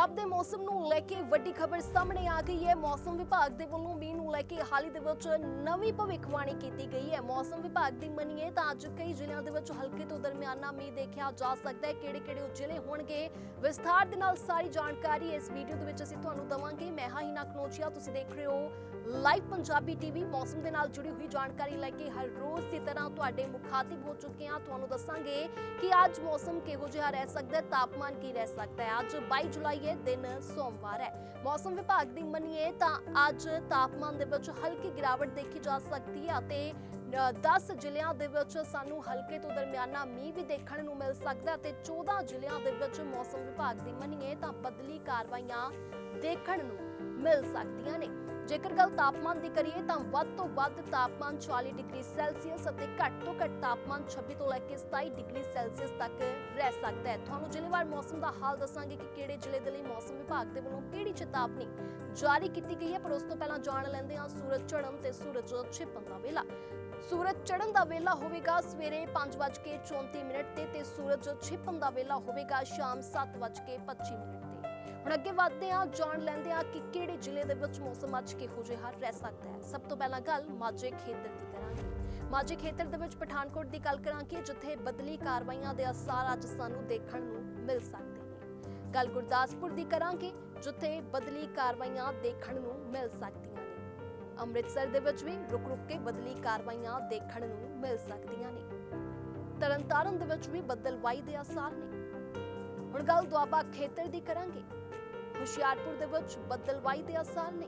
ਪੰਜਾਬ ਦੇ ਮੌਸਮ ਨੂੰ ਲੈ ਕੇ ਵੱਡੀ ਖਬਰ ਸਾਹਮਣੇ ਆ ਗਈ ਹੈ। ਮੌਸਮ ਵਿਭਾਗ ਦੇ ਵੱਲੋਂ ਮੀਂਹ ਨੂੰ ਲੈ ਕੇ ਹਾਲ ਹੀ ਦੇ ਵਿੱਚ ਨਵੀਂ ਭਵਿੱਖਬਾਣੀ ਕੀਤੀ ਗਈ ਹੈ। ਮੌਸਮ ਵਿਭਾਗ ਦੀ ਮੰਨੀਏ ਤਾਂ ਅੱਜ ਕਈ ਜ਼ਿਲ੍ਹਿਆਂ ਦੇ ਵਿੱਚ ਹਲਕੇ ਤੋਂ ਦਰਮਿਆਨਾ ਮੀਂਹ ਦੇਖਿਆ ਜਾ ਸਕਦਾ ਹੈ। ਕਿਹੜੇ-ਕਿਹੜੇ ਜ਼ਿਲ੍ਹੇ ਹੋਣਗੇ ਵਿਸਥਾਰ ਦੇ ਨਾਲ ਸਾਰੀ ਜਾਣਕਾਰੀ ਇਸ ਵੀਡੀਓ ਦੇ ਵਿੱਚ ਅਸੀਂ ਤੁਹਾਨੂੰ ਦਵਾਂਗੇ। ਮੈਂ ਹਾਂ ਹਿਨਾ ਕਨੋਚੀਆ ਤੁਸੀਂ ਦੇਖ ਰਹੇ ਹੋ ਲਾਈਵ ਪੰਜਾਬੀ ਟੀਵੀ। ਮੌਸਮ ਦੇ ਨਾਲ ਜੁੜੀ ਹੋਈ ਜਾਣਕਾਰੀ ਲੈ ਕੇ ਹਰ ਰੋਜ਼ ਦੀ ਤਰ੍ਹਾਂ ਤੁਹਾਡੇ ਮੁਖਾਤਿਬ ਹੋ ਚੁੱਕੇ ਹਾਂ। ਤੁਹਾਨੂੰ ਦੱਸਾਂਗੇ ਕਿ ਅੱਜ ਮੌਸਮ ਕਿਹੋ ਜਿਹਾ ਰਹਿ ਸਕਦਾ ਹੈ, ਤਾਪਮਾਨ ਕੀ ਰਹਿ ਸਕਦਾ ਹੈ। ਅੱਜ 22 ਜੁਲਾਈ ਹੈ, ਦਿਨ ਸੋਮਵਾਰ ਹੈ। ਮੌਸਮ ਵਿਭਾਗ ਦੀ ਮੰਨੀਏ ਤਾਂ ਅੱਜ ਤਾਪਮਾਨ ਦੇ ਵਿੱਚ ਹਲਕੀ ਗਿਰਾਵਟ ਦੇਖੀ ਜਾ ਸਕਦੀ ਹੈ ਅਤੇ ਅ, 10 ਜ਼ਿਲ੍ਹਿਆਂ ਦੇ ਵਿੱਚ ਸਾਨੂੰ ਹਲਕੇ ਤੋਂ ਦਰਮਿਆਨਾ ਮੀਂਹ ਵੀ ਦੇਖਣ ਨੂੰ ਮਿਲ ਸਕਦਾ ਤੇ 14 ਜ਼ਿਲ੍ਹਿਆਂ ਦੇ ਵਿੱਚ ਮੌਸਮ ਵਿਭਾਗ ਦੀ ਮੰਨੀਏ ਤਾਂ ਬਦਲੀ ਕਾਰਵਾਈਆਂ ਦੇਖਣ ਨੂੰ ਮਿਲ ਸਕਦੀਆਂ ਨੇ। ਜੇਕਰ ਗੱਲ ਤਾਪਮਾਨ ਦੀ ਕਰੀਏ ਤਾਂ ਵੱਧ ਤੋਂ ਵੱਧ ਤਾਪਮਾਨ 40 ਡਿਗਰੀ ਸੈਲਸੀਅਸ ਅਤੇ ਘੱਟ ਤੋਂ ਘੱਟ ਤਾਪਮਾਨ 26 ਤੋਂ ਲੈ ਕੇ 27 ਡਿਗਰੀ ਸੈਲਸੀਅਸ ਤੱਕ ਰਹਿ ਸਕਦਾ ਹੈ। ਤੁਹਾਨੂੰ ਜ਼ਿਲ੍ਹੇਵਾਰ ਮੌਸਮ ਦਾ ਹਾਲ ਦੱਸਾਂਗੇ ਕਿ ਕਿਹੜੇ ਜ਼ਿਲ੍ਹੇ ਦੇ ਲਈ ਮੌਸਮ ਵਿਭਾਗ ਦੇ ਵੱਲੋਂ ਕਿਹੜੀ ਚੇਤਾਵਨੀ ਜਾਰੀ ਕੀਤੀ ਗਈ ਹੈ, ਪਰ ਉਸ ਤੋਂ ਪਹਿਲਾਂ ਜਾਣ ਲੈਂਦੇ ਹਾਂ ਸੂਰਜ ਚੜ੍ਹਨ ਤੇ ਸੂਰਜ ਛਿਪਣ ਦਾ ਵੇਲਾ। ਸੂਰਜ ਚੜ੍ਹਨ ਦਾ ਵੇਲਾ ਹੋਵੇਗਾ ਸਵੇਰੇ 5:34 ਮਿੰਟ ਤੇ ਤੇ ਸੂਰਜ ਛਿਪਣ ਦਾ ਵੇਲਾ ਹੋਵੇਗਾ ਸ਼ਾਮ 7:25 ਮਿੰਟ। ਹੁਣ ਅੱਗੇ ਵਧਦੇ ਹਾਂ, ਜਾਣ ਲੈਂਦੇ ਹਾਂ ਕਿ ਕਿਹੜੇ ਜ਼ਿਲ੍ਹੇ ਦੇ ਵਿੱਚ ਮੌਸਮ ਅੱਜ ਕਿਹੋ ਜਿਹਾ ਰਹਿ ਸਕਦਾ ਹੈ। ਸਭ ਤੋਂ ਪਹਿਲਾਂ ਗੱਲ ਮਾਝੇ ਖੇਤਰ ਦੀ ਕਰਾਂਗੇ। ਮਾਝੇ ਖੇਤਰ ਦੇ ਵਿੱਚ ਪਠਾਨਕੋਟ ਦੀ ਗੱਲ ਕਰਾਂਗੇ ਜਿੱਥੇ ਬਦਲੀ ਕਾਰਵਾਈਆਂ ਦੇ ਅਸਰ ਅੱਜ ਸਾਨੂੰ ਦੇਖਣ ਨੂੰ ਮਿਲ ਸਕਦੇ ਨੇ। ਗੱਲ ਗੁਰਦਾਸਪੁਰ ਦੀ ਕਰਾਂਗੇ, ਜਿੱਥੇ ਬਦਲੀ ਕਾਰਵਾਈਆਂ ਦੇਖਣ ਨੂੰ ਮਿਲ ਸਕਦੀਆਂ ਨੇ। ਅੰਮ੍ਰਿਤਸਰ ਦੇ ਵਿੱਚ ਵੀ ਰੁਕ ਰੁਕ ਕੇ ਬਦਲੀ ਕਾਰਵਾਈਆਂ ਦੇਖਣ ਨੂੰ ਮਿਲ ਸਕਦੀਆਂ ਨੇ। ਤਰਨਤਾਰਨ ਦੇ ਵਿੱਚ ਵੀ ਬੱਦਲਵਾਈ ਦੇ ਆਸਾਰ ਨੇ। ਹੁਣ ਗੱਲ ਦੁਆਬਾ ਖੇਤਰ ਦੀ ਕਰਾਂਗੇ। ਹੁਸ਼ਿਆਰਪੁਰ ਦੇ ਵਿੱਚ ਬੱਦਲਵਾਈ ਦੇ ਅਸਰ ਨੇ।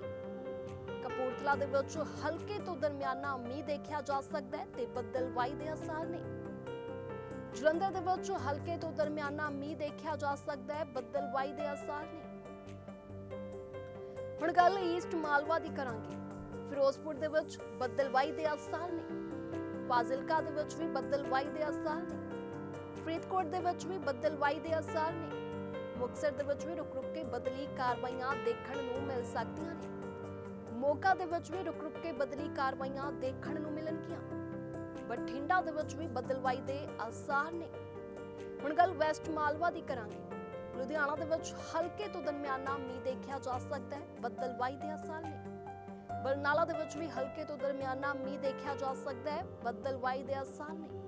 ਕਪੂਰਥਲਾ ਦੇ ਵਿੱਚ ਹਲਕੇ ਤੋਂ ਦਰਮਿਆਨਾ ਮੀਂਹ ਦੇਖਿਆ ਜਾ ਸਕਦਾ ਹੈ ਤੇ ਬੱਦਲਵਾਈ ਦੇ ਅਸਰ ਨੇ। ਜਲੰਧਰ ਦੇ ਵਿੱਚ ਹਲਕੇ ਤੋਂ ਦਰਮਿਆਨਾ ਮੀਂਹ ਦੇਖਿਆ ਜਾ ਸਕਦਾ ਹੈ ਬੱਦਲਵਾਈ ਦੇ ਅਸਰ ਨੇ। ਹੁਣ ਗੱਲ ਈਸਟ ਮਾਲਵਾ ਦੀ ਕਰਾਂਗੇ। ਫਿਰੋਜ਼ਪੁਰ ਦੇ ਵਿੱਚ ਬੱਦਲਵਾਈ ਦੇ ਅਸਰ ਨੇ। ਫਾਜ਼ਿਲਕਾ ਦੇ ਵਿੱਚ ਵੀ ਬੱਦਲਵਾਈ ਦੇ ਅਸਰ ਨੇ। ਫਰੀਦਕੋਟ ਦੇ ਵਿੱਚ ਵੀ ਬੱਦਲਵਾਈ ਦੇ ਅਸਰ ਨੇ। ਮੁਕਤਸਰ ਦੇ ਵਿੱਚ ਵੀ ਰੁਕ ਰੁਕ ਕੇ ਬਦਲੀ ਕਾਰਵਾਈਆਂ ਦੇਖਣ ਨੂੰ ਮਿਲ ਸਕਦੀਆਂ ਨੇ। ਮੋਗਾ ਦੇ ਵਿੱਚ ਵੀ ਰੁਕ ਰੁਕ ਕੇ ਬਦਲੀ ਕਾਰਵਾਈਆਂ ਦੇਖਣ ਨੂੰ ਮਿਲਣਗੀਆਂ। ਬਠਿੰਡਾ ਦੇ ਵਿੱਚ ਵੀ ਬਦਲਵਾਈ ਦੇ ਆਸਾਰ ਨੇ। ਹੁਣ ਗੱਲ ਵੈਸਟ ਮਾਲਵਾ ਦੀ ਕਰਾਂਗੇ। ਲੁਧਿਆਣਾ ਦੇ ਵਿੱਚ ਹਲਕੇ ਤੋਂ ਦਰਮਿਆਨਾ ਮੀਂਹ ਦੇਖਿਆ ਜਾ ਸਕਦਾ ਹੈ, ਬੱਦਲਵਾਈ ਦੇ ਆਸਾਰ ਨੇ। ਬਰਨਾਲਾ ਦੇ ਵਿੱਚ ਵੀ ਹਲਕੇ ਤੋਂ ਦਰਮਿਆਨਾ ਮੀਂਹ ਦੇਖਿਆ ਜਾ ਸਕਦਾ ਹੈ, ਬੱਦਲਵਾਈ ਦੇ ਆਸਾਰ ਨੇ।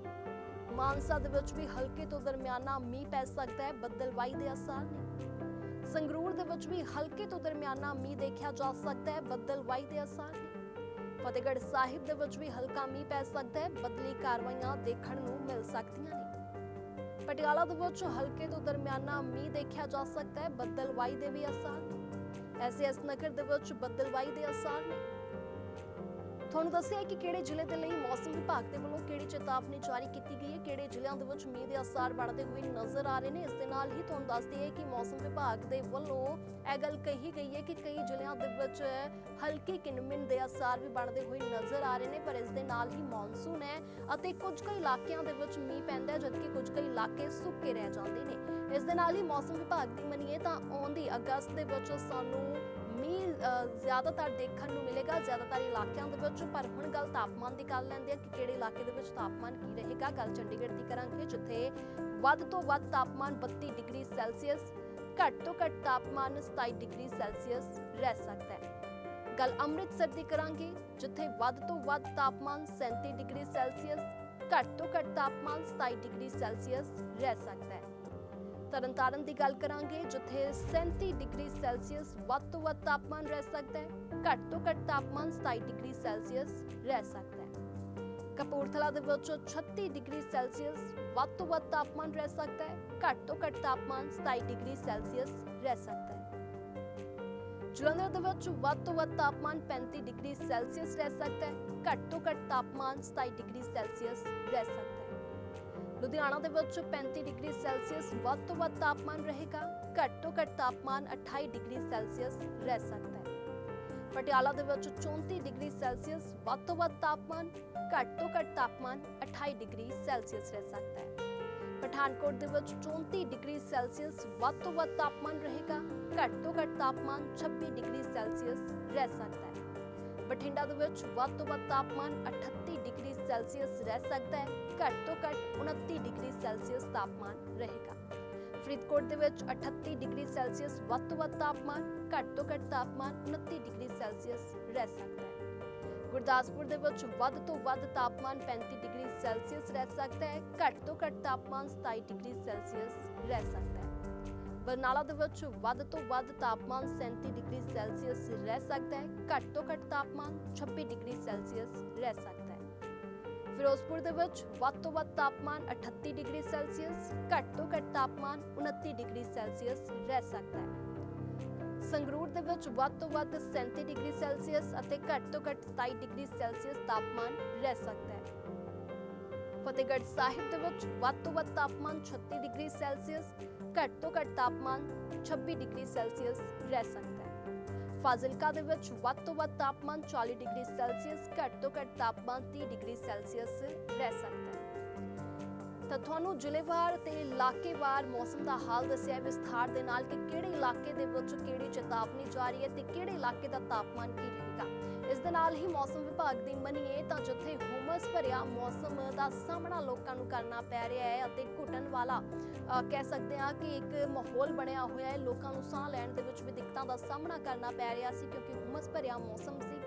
ਮਾਨਸਾ ਦੇ ਵਿੱਚ ਵੀ ਹਲਕੇ ਤੋਂ ਦਰਮਿਆਨਾ ਮੀਂਹ ਪੈ ਸਕਦਾ ਹੈ, ਬੱਦਲਵਾਈ ਦੇ ਅਸਰ ਨੇ। ਸੰਗਰੂਰ ਦੇ ਵਿੱਚ ਵੀ ਹਲਕੇ ਤੋਂ ਦਰਮਿਆਨਾ ਮੀਂਹ ਦੇਖਿਆ ਜਾ ਸਕਦਾ ਹੈ, ਬੱਦਲਵਾਈ ਦੇ ਅਸਰ ਨੇ। ਫਤਿਹਗੜ੍ਹ ਸਾਹਿਬ ਦੇ ਵਿੱਚ ਵੀ ਹਲਕਾ ਮੀਂਹ ਪੈ ਸਕਦਾ ਹੈ, ਬਦਲੀ ਕਾਰਵਾਈਆਂ ਦੇਖਣ ਨੂੰ ਮਿਲ ਸਕਦੀਆਂ ਨੇ। ਪਟਿਆਲਾ ਦੇ ਵਿੱਚ ਹਲਕੇ ਤੋਂ ਦਰਮਿਆਨਾ ਮੀਂਹ ਦੇਖਿਆ ਜਾ ਸਕਦਾ ਹੈ, ਬੱਦਲਵਾਈ ਦੇ ਵੀ ਅਸਰ ਨੇ। ਐਸਐਸ ਨਗਰ ਦੇ ਵਿੱਚ ਬੱਦਲਵਾਈ ਦੇ ਅਸਰ ਨੇ। ਤੁਹਾਨੂੰ ਦੱਸਿਆ ਕਿ ਕਿਹੜੇ ਜ਼ਿਲ੍ਹੇ ਦੇ ਲਈ ਮੌਸਮ ਵਿਭਾਗ ਦੇ ਵੱਲੋਂ ਕਿਹੜੀ ਚੇਤਾਵਨੀ ਜਾਰੀ ਕੀਤੀ ਗਈ ਹੈ? ਕਿਹੜੇ ਜ਼ਿਲ੍ਹਿਆਂ ਦੇ ਵਿੱਚ ਮੀਂਹ ਦੇ ਅਸਰ ਬਣਦੇ ਹੋਏ ਨਜ਼ਰ ਆ ਰਹੇ ਨੇ? ਇਸ ਦੇ ਨਾਲ ਹੀ ਤੁਹਾਨੂੰ ਦੱਸ ਦਈਏ ਕਿ ਮੌਸਮ ਵਿਭਾਗ ਦੇ ਵੱਲੋਂ ਇਹ ਗੱਲ ਕਹੀ ਗਈ ਹੈ ਕਿ ਕਈ ਜ਼ਿਲ੍ਹਿਆਂ ਦੇ ਵਿੱਚ ਹਲਕੀ ਕਿਨਮਿਨ ਦੇ ਅਸਰ ਵੀ ਬਣਦੇ ਹੋਏ ਨਜ਼ਰ ਆ ਰਹੇ ਨੇ, ਪਰ ਇਸ ਦੇ ਨਾਲ ਹੀ ਮੌਨਸੂਨ ਹੈ ਅਤੇ ਕੁਝ ਕੁ ਇਲਾਕਿਆਂ ਦੇ ਵਿੱਚ ਮੀਂਹ ਪੈਂਦਾ ਹੈ, ਜਦਕਿ ਕੁਝ ਕੁ ਇਲਾਕੇ ਸੁੱਕੇ ਰਹਿ ਜਾਂਦੇ ਨੇ। ਇਸ ਦੇ ਨਾਲ ਹੀ ਮੌਸਮ ਵਿਭਾਗ ਦੀ ਮੰਨੀਏ ਤਾਂ ਆਉਂਦੀ ਅਗਸਤ ਦੇ ਵਿੱਚ ਸਾਨੂੰ ਜ਼ਿਆਦਾਤਰ ਦੇਖਣ ਨੂੰ ਮਿਲੇਗਾ, ਜ਼ਿਆਦਾਤਰ ਇਲਾਕਿਆਂ ਦੇ ਵਿੱਚ, ਪਰ ਹੁਣ ਗੱਲ ਤਾਪਮਾਨ ਦੀ ਕਰ ਲੈਂਦੇ ਆ ਕਿ ਕਿਹੜੇ ਇਲਾਕੇ ਦੇ ਵਿੱਚ ਤਾਪਮਾਨ ਕੀ ਰਹੇਗਾ। ਗੱਲ ਚੰਡੀਗੜ੍ਹ ਦੀ ਕਰਾਂਗੇ, ਜਿੱਥੇ ਵੱਧ ਤੋਂ ਵੱਧ ਤਾਪਮਾਨ 32 ਡਿਗਰੀ ਸੈਲਸੀਅਸ, ਘੱਟ ਤੋਂ ਘੱਟ ਤਾਪਮਾਨ 27 ਡਿਗਰੀ ਸੈਲਸੀਅਸ ਰਹਿ ਸਕਦਾ ਹੈ। ਗੱਲ ਅੰਮ੍ਰਿਤਸਰ ਦੀ ਕਰਾਂਗੇ, ਜਿੱਥੇ ਵੱਧ ਤੋਂ ਵੱਧ ਤਾਪਮਾਨ 37 ਡਿਗਰੀ ਸੈਲਸੀਅਸ, ਘੱਟ ਤੋਂ ਘੱਟ ਤਾਪਮਾਨ 27 ਡਿਗਰੀ ਸੈਲਸੀਅਸ ਰਹਿ ਸਕਦਾ ਹੈ। ਤਰਨਤਾਰਨ ਦੀ ਗੱਲ ਕਰਾਂਗੇ, ਜਿੱਥੇ 37 ਡਿਗਰੀ ਸੈਲਸੀਅਸ ਵੱਧ ਤੋਂ ਵੱਧ ਤਾਪਮਾਨ ਰਹਿ ਸਕਦਾ ਹੈ। ਘੱਟ ਤੋਂ ਘੱਟ ਤਾਪਮਾਨ 27 ਡਿਗਰੀ ਸੈਲਸੀਅਸ ਰਹਿ ਸਕਦਾ ਹੈ। ਕਪੂਰਥਲਾ ਦੇ ਵਿੱਚ 36 ਡਿਗਰੀ ਸੈਲਸੀਅਸ ਵੱਧ ਤੋਂ ਵੱਧ ਤਾਪਮਾਨ ਰਹਿ ਸਕਦਾ ਹੈ। ਘੱਟ ਤੋਂ ਘੱਟ ਤਾਪਮਾਨ 27 ਡਿਗਰੀ ਸੈਲਸੀਅਸ ਰਹਿ ਸਕਦਾ ਹੈ। ਜਲੰਧਰ ਦੇ ਵਿੱਚ ਵੱਧ ਤੋਂ ਵੱਧ ਤਾਪਮਾਨ 35 ਡਿਗਰੀ ਸੈਲਸੀਅਸ ਰਹਿ ਸਕਦਾ ਹੈ। ਘੱਟ ਤੋਂ ਘੱਟ ਤਾਪਮਾਨ 27 ਡਿਗਰੀ ਸੈਲਸੀਅਸ ਰਹਿ ਸਕਦਾ ਹੈ। ਲੁਧਿਆਣਾ ਦੇ ਵਿੱਚ 35 ਡਿਗਰੀ ਸੈਲਸੀਅਸ ਵੱਧ ਤੋਂ ਵੱਧ ਤਾਪਮਾਨ ਰਹੇਗਾ। ਘੱਟ ਤੋਂ ਘੱਟ ਤਾਪਮਾਨ 28 ਡਿਗਰੀ ਸੈਲਸੀਅਸ ਰਹਿ ਸਕਦਾ ਹੈ। ਪਟਿਆਲਾ ਦੇ ਵਿੱਚ 34 ਡਿਗਰੀ ਸੈਲਸੀਅਸ ਵੱਧ ਤੋਂ ਵੱਧ ਤਾਪਮਾਨ ਘੱਟ ਤੋਂ ਘੱਟ ਤਾਪਮਾਨ 28 ਡਿਗਰੀ ਸੈਲਸੀਅਸ ਰਹਿ ਸਕਦਾ ਹੈ। ਪਠਾਨਕੋਟ ਦੇ ਵਿੱਚ 34 ਡਿਗਰੀ ਸੈਲਸੀਅਸ ਵੱਧ ਤੋਂ ਵੱਧ ਤਾਪਮਾਨ ਰਹੇਗਾ। ਘੱਟ ਤੋਂ ਘੱਟ ਤਾਪਮਾਨ 26 ਡਿਗਰੀ ਸੈਲਸੀਅਸ ਰਹਿ ਸਕਦਾ ਹੈ। ਬਠਿੰਡਾ ਦੇ ਵਿੱਚ ਵੱਧ ਤੋਂ ਵੱਧ ਤਾਪਮਾਨ 38 ਡਿਗਰੀ ਸੈਲਸੀਅਸ ਰਹਿ ਸਕਦਾ ਹੈ। ਘੱਟ ਤੋਂ ਘੱਟ 29 ਡਿਗਰੀ ਸੈਲਸੀਅਸ ਤਾਪਮਾਨ ਰਹੇਗਾ। ਫਰੀਦਕੋਟ ਦੇ ਵਿੱਚ 38 ਡਿਗਰੀ ਸੈਲਸੀਅਸ ਵੱਧ ਤੋਂ ਵੱਧ ਤਾਪਮਾਨ, ਘੱਟ ਤੋਂ ਘੱਟ ਤਾਪਮਾਨ 29 ਡਿਗਰੀ ਸੈਲਸੀਅਸ ਰਹਿ ਸਕਦਾ ਹੈ। ਗੁਰਦਾਸਪੁਰ ਦੇ ਵਿੱਚ ਵੱਧ ਤੋਂ ਵੱਧ ਤਾਪਮਾਨ 35 ਡਿਗਰੀ ਸੈਲਸੀਅਸ ਰਹਿ ਸਕਦਾ ਹੈ। ਘੱਟ ਤੋਂ ਘੱਟ ਤਾਪਮਾਨ 27 ਡਿਗਰੀ ਸੈਲਸੀਅਸ ਰਹਿ ਸਕਦਾ ਹੈ। ਬਰਨਾਲਾ ਦੇ ਵਿੱਚ ਵੱਧ ਤੋਂ ਵੱਧ ਤਾਪਮਾਨ 37 ਡਿਗਰੀ ਸੈਲਸੀਅਸ ਰਹਿ ਸਕਦਾ ਹੈ। ਘੱਟ ਤੋਂ ਘੱਟ ਤਾਪਮਾਨ 26 ਡਿਗਰੀ ਸੈਲਸੀਅਸ ਰਹਿ ਸਕਦਾ ਹੈ। ਫਿਰੋਜ਼ਪੁਰ ਦੇ ਵਿੱਚ ਵੱਧ ਤੋਂ ਵੱਧ ਤਾਪਮਾਨ 38 ਡਿਗਰੀ ਸੈਲਸੀਅਸ, ਘੱਟ ਤੋਂ ਘੱਟ ਤਾਪਮਾਨ 29 ਡਿਗਰੀ ਸੈਲਸੀਅਸ ਰਹਿ ਸਕਦਾ ਹੈ। ਸੰਗਰੂਰ ਦੇ ਵਿੱਚ ਵੱਧ ਤੋਂ ਵੱਧ 37 ਡਿਗਰੀ ਸੈਲਸੀਅਸ ਅਤੇ ਘੱਟ ਤੋਂ ਘੱਟ 27 ਡਿਗਰੀ ਸੈਲਸੀਅਸ ਤਾਪਮਾਨ ਰਹਿ ਸਕਦਾ ਹੈ। ਫਤਿਹਗੜ੍ਹ ਸਾਹਿਬ ਦੇ ਵਿੱਚ ਵੱਧ ਤੋਂ ਵੱਧ ਤਾਪਮਾਨ 36 ਡਿਗਰੀ ਸੈਲਸੀਅਸ ਘੱਟ ਤੋਂ ਘੱਟ ਤਾਪਮਾਨ 26 ਡਿਗਰੀ ਸੈਲਸੀਅਸ ਰਹਿ ਸਕਦਾ ਹੈ। ਫਾਜ਼ਿਲਕਾ ਦੇ ਵਿੱਚ ਵੱਧ ਤੋਂ ਵੱਧ ਤਾਪਮਾਨ 40 ਡਿਗਰੀ ਸੈਲਸੀਅਸ, ਘੱਟ ਤੋਂ ਘੱਟ ਤਾਪਮਾਨ 30 ਡਿਗਰੀ ਸੈਲਸੀਅਸ ਰਹਿ ਸਕਦਾ ਹੈ। ਤਾਂ ਤੁਹਾਨੂੰ ਜ਼ਿਲ੍ਹੇਵਾਰ ਤੇ ਇਲਾਕੇਵਾਰ ਮੌਸਮ ਦਾ ਹਾਲ ਦੱਸਿਆ ਵਿਸਥਾਰ ਦੇ ਨਾਲ ਕਿ ਕਿਹੜੇ ਇਲਾਕੇ ਦੇ ਵਿੱਚ ਕਿਹੜੀ ਚੇਤਾਵਨੀ ਜਾਰੀ ਹੈ ਤੇ ਕਿਹੜੇ ਇਲਾਕੇ ਦਾ ਤਾਪਮਾਨ ਕੀ ਰਹੇਗਾ? ਇਸ ਦੇ ਨਾਲ ਹੀ ਮੌਸਮ ਵਿਭਾਗ ਦੀ ਮੰਨੀਏ ਤਾਂ ਜਿੱਥੇ ਹੁਮਸ ਭਰਿਆ ਮੌਸਮ ਦਾ ਸਾਹਮਣਾ ਲੋਕਾਂ ਨੂੰ ਕਰਨਾ ਪੈ ਰਿਹਾ ਹੈ ਅਤੇ ਘੁਟਣ ਵਾਲਾ ਕਹਿ ਸਕਦੇ ਹਾਂ ਕਿ ਇੱਕ ਮਾਹੌਲ ਬਣਿਆ ਹੋਇਆ ਹੈ, ਲੋਕਾਂ ਨੂੰ ਸਾਹ ਲੈਣ ਦੇ ਵਿੱਚ ਵੀ ਦਿੱਕਤਾਂ ਦਾ ਸਾਹਮਣਾ ਕਰਨਾ ਪੈ ਰਿਹਾ ਸੀ ਕਿਉਂਕਿ ਹੁਮਸ ਭਰਿਆ ਮੌਸਮ ਸੀ।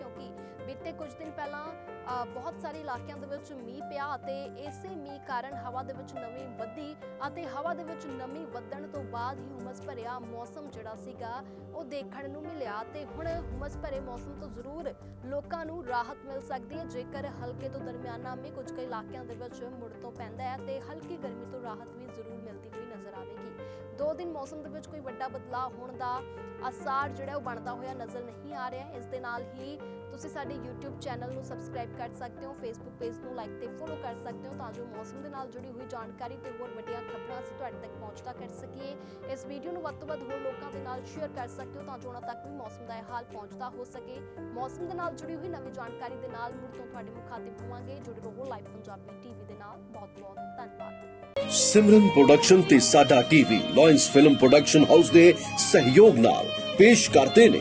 ਬੀਤੇ ਕੁਝ ਦਿਨ ਪਹਿਲਾਂ ਬਹੁਤ ਸਾਰੇ ਇਲਾਕਿਆਂ ਦੇ ਵਿੱਚ ਮੀਂਹ ਪਿਆ ਅਤੇ ਇਸੇ ਮੀਂਹ ਕਾਰਨ ਹਵਾ ਦੇ ਵਿੱਚ ਨਮੀ ਵਧੀ ਅਤੇ ਹਵਾ ਦੇ ਵਿੱਚ ਨਮੀ ਵਧਣ ਤੋਂ ਬਾਅਦ ਹੀ ਹੁਮਸ ਭਰਿਆ ਮੌਸਮ ਜਿਹੜਾ ਸੀਗਾ, ਉਹ ਦੇਖਣ ਨੂੰ ਮਿਲਿਆ ਤੇ ਹੁਣ ਹੁਮਸ ਭਰੇ ਮੌਸਮ ਤੋਂ ਜ਼ਰੂਰ ਲੋਕਾਂ ਨੂੰ ਰਾਹਤ ਮਿਲ ਸਕਦੀ ਹੈ, ਜੇਕਰ ਹਲਕੇ ਤੋਂ ਦਰਮਿਆਨਾ ਮੀਂਹ ਕੁਝ ਕੁ ਇਲਾਕਿਆਂ ਦੇ ਵਿੱਚ ਮੁੜ ਤੋਂ ਪੈਂਦਾ ਹੈ ਤੇ ਹਲਕੀ ਗਰਮੀ ਤੋਂ ਰਾਹਤ ਵੀ ਜ਼ਰੂਰ ਮਿਲਦੀ ਹੋਈ ਨਜ਼ਰ ਆਵੇਗੀ। ਦੋ ਦਿਨ ਮੌਸਮ ਦੇ ਵਿੱਚ ਕੋਈ ਵੱਡਾ ਬਦਲਾਅ ਹੋਣ ਦਾ ਅਸਾਰ ਜਿਹੜਾ ਉਹ ਬਣਦਾ ਹੋਇਆ ਨਜ਼ਰ ਨਹੀਂ ਆ ਰਿਹਾ। ਇਸ ਦੇ ਨਾਲ ਹੀ ਤੁਸੀਂ ਸਾਡੇ YouTube ਚੈਨਲ ਨੂੰ ਸਬਸਕ੍ਰਾਈਬ ਕਰ ਸਕਦੇ ਹੋ, Facebook ਪੇਜ ਨੂੰ ਲਾਈਕ ਤੇ ਫੋਲੋ ਕਰ ਸਕਦੇ ਹੋ ਤਾਂ ਜੋ ਮੌਸਮ ਦੇ ਨਾਲ ਜੁੜੀ ਹੋਈ ਜਾਣਕਾਰੀ ਤੇ ਹੋਰ ਵੱਡੀਆਂ ਖਬਰਾਂ ਅਸੀਂ ਤੁਹਾਡੇ ਤੱਕ ਪਹੁੰਚਦਾ ਕਰ ਸਕੀਏ। ਇਸ ਵੀਡੀਓ ਨੂੰ ਵੱਧ ਤੋਂ ਵੱਧ ਹੋਰ ਲੋਕਾਂ ਦੇ ਨਾਲ ਸ਼ੇਅਰ ਕਰ ਸਕਦੇ ਹੋ ਤਾਂ ਜੋ ਉਹਨਾਂ ਤੱਕ ਵੀ ਮੌਸਮ ਦਾ ਇਹ ਹਾਲ ਪਹੁੰਚਦਾ ਹੋ ਸਕੇ। ਮੌਸਮ ਦੇ ਨਾਲ ਜੁੜੀ ਹੋਈ ਨਵੀਂ ਜਾਣਕਾਰੀ ਦੇ ਨਾਲ ਮੁੜ ਤੋਂ ਤੁਹਾਡੇ ਮੁਖਾਤਿਬ ਹੋਵਾਂਗੇ। ਜੁੜੇ ਰਹੋ ਲਾਈਵ ਪੰਜਾਬੀ ਟੀਵੀ ਦੇ ਨਾਲ। ਬਹੁਤ ਬਹੁਤ ਧੰਨਵਾਦ। ਸਿਮਰਨ ਪ੍ਰੋਡਕਸ਼ਨ ਤੇ ਸਾਡਾ TV Lions film production house ਦੇ ਸਹਿਯੋਗ ਨਾਲ ਪੇਸ਼ ਕਰਦੇ ਨੇ